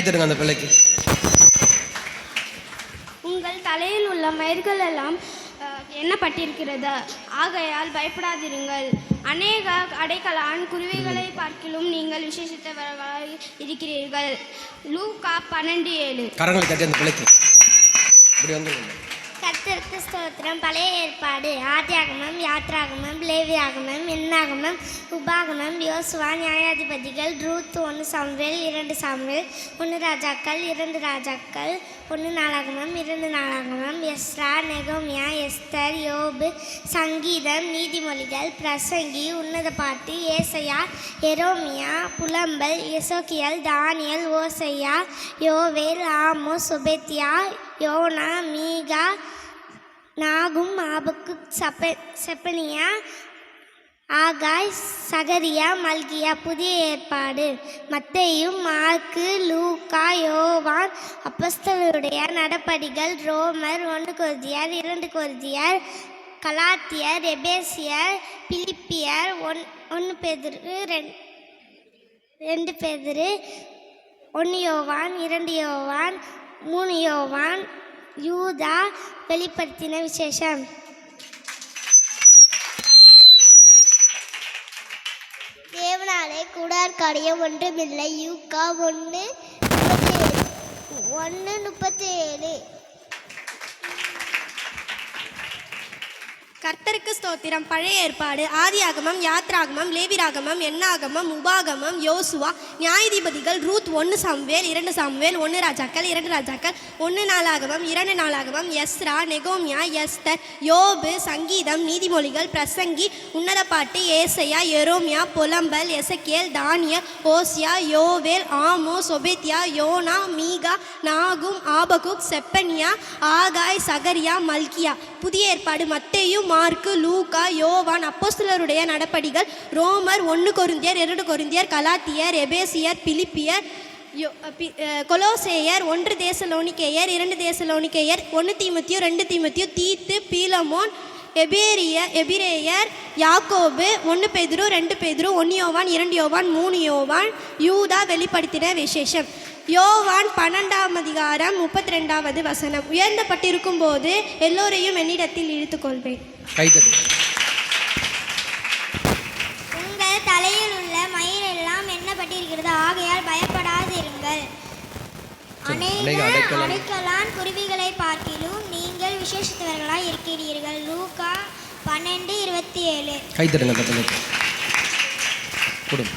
கைத்தட்டுங்க அந்த பிள்ளைக்கு. உங்கள் தலையில் உள்ள மயிர்கள் எல்லாம் எண்ணப்பட்டிருக்கிறது ஆகையால் பயப்படாதிருங்கள். அநேக அடைக்கலான் குருவிகளை பார்க்கிலும் நீங்கள் விசேஷித்தவர்களாய் இருக்கிறீர்கள். லூக்கா பன்னெண்டு ஏழு. கரங்களை தட்டி அந்த பிள்ளைக்கு. இப்படி கர்த்தருக்கு ஸ்தோத்திரம் பழைய ஏற்பாடு. ஆத்தியாகமம் யாத்ராகமம் லேவியாகமம் எண்ணாகமம் உபாகமம் யோசுவா நியாயாதிபதிகள் ரூத் ஒன்று சாம்வேல் இரண்டு சாம்வேல் ஒன்று ராஜாக்கள் இரண்டு ராஜாக்கள் ஒன்று நாளாகமம் இரண்டு நாளாகமம் எஸ்ரா நெகோமியா எஸ்தர் யோபு சங்கீதம் நீதிமொழிகள் பிரசங்கி உன்னத பாட்டு ஏசையா எரோமியா புலம்பல் எசோக்கியல் தானியல் ஓசையா யோவேல் ஆமோ சுபெத்தியா யோனா மீகா நாகும் ஆபுக்கு சப்ப செப்பனியா? ஆகாய் சகரியா மல்கியா புதிய ஏற்பாடு. மத்தையும் மார்க்கு லூக்கா யோவான் அப்பஸ்தவருடைய நடப்படிகள் ரோமர் ஒன்று கொருதியார் இரண்டு கொருதியார் கலாத்தியர் எபேசியர் பிலிப்பியர் ஒன் ஒன்று பெதிரு ரெண் ரெண்டு பேதிரு ஒன்று யோவான் இரண்டு யோவான் மூணு யோவான் யூதா வெளிப்படுத்தின விசேஷம். தேவனாலே கூடார்காரியம் ஒன்றுமில்லை. யூகா ஒன்று ஒன்று முப்பத்தி ஏழு கர்த்தருக்கு ஸ்தோத்திரம். பழைய ஏற்பாடு ஆதியாகமம் யாத்ராகமம் லேவிராகமம் எண்ணாகமம் உபாகமம் யோசுவா நியாயாதிபதிகள் ரூத் ஒன்று சாமுவேல் இரண்டு சாமுவேல் ஒன்று ராஜாக்கள் இரண்டு ராஜாக்கள் ஒன்று நாளாகமம் இரண்டு நாளாகமம் எஸ்ரா நெகோமியா எஸ்தர் யோபு சங்கீதம் நீதிமொழிகள் பிரசங்கி உன்னதப்பாட்டு ஏசையா எரோமியா புலம்பல் எசக்கியல் தானிய ஓசியா யோவேல் ஆமோ சொபேத்தியா யோனா மீகா நாகும் ஆபகுக் செப்பனியா ஆகாய் சகரியா மல்கியா. புதிய ஏற்பாடு மத்தையும் மார்க்கு லூக்கா யோவான் அப்போஸ்தலருடைய நடப்படிகள். ரோமர் ஒன்று கொருந்தியர் இரண்டு கொருந்தியர் கலாத்தியர் எபேசியர் பிலிப்பியர் கொலோசேயர் ஒன்று தேசலோனிக்கேயர் இரண்டு தேசலோனிக்கேயர் ஒன்று தீமத்தியு ரெண்டு தீமத்தியு தீத்து பீலமோன் எபேரிய எபிரேயர் யாக்கோபு ஒன்று பேதுரு ரெண்டு பேதுரு ஒன்று யோவான் இரண்டு யோவான் மூணு யோவான் யூதா வெளிப்படுத்தின விசேஷம். யோவான் பன்னெண்டாம் அதிகாரம் முப்பத்தி ரெண்டாவது வசனம். உயர்ந்தப்பட்டிருக்கும் போது எல்லோரையும் என்னிடத்தில் இழுத்துக்கொள்வேன். உங்கள் தலையில் உள்ள மயிரெல்லாம் எண்ணப்பட்டிருக்கிறது. ஆகையால் பயப்படாதிருங்கள். அநேக அடைக்கலான். குருவிகளை பார்க்கிலும் நீங்கள் விசேஷத்தவர்களாக இருக்கிறீர்கள். லூகா பன்னெண்டு இருபத்தி ஏழு. கைத்தட்டுங்க அந்த கொடுங்க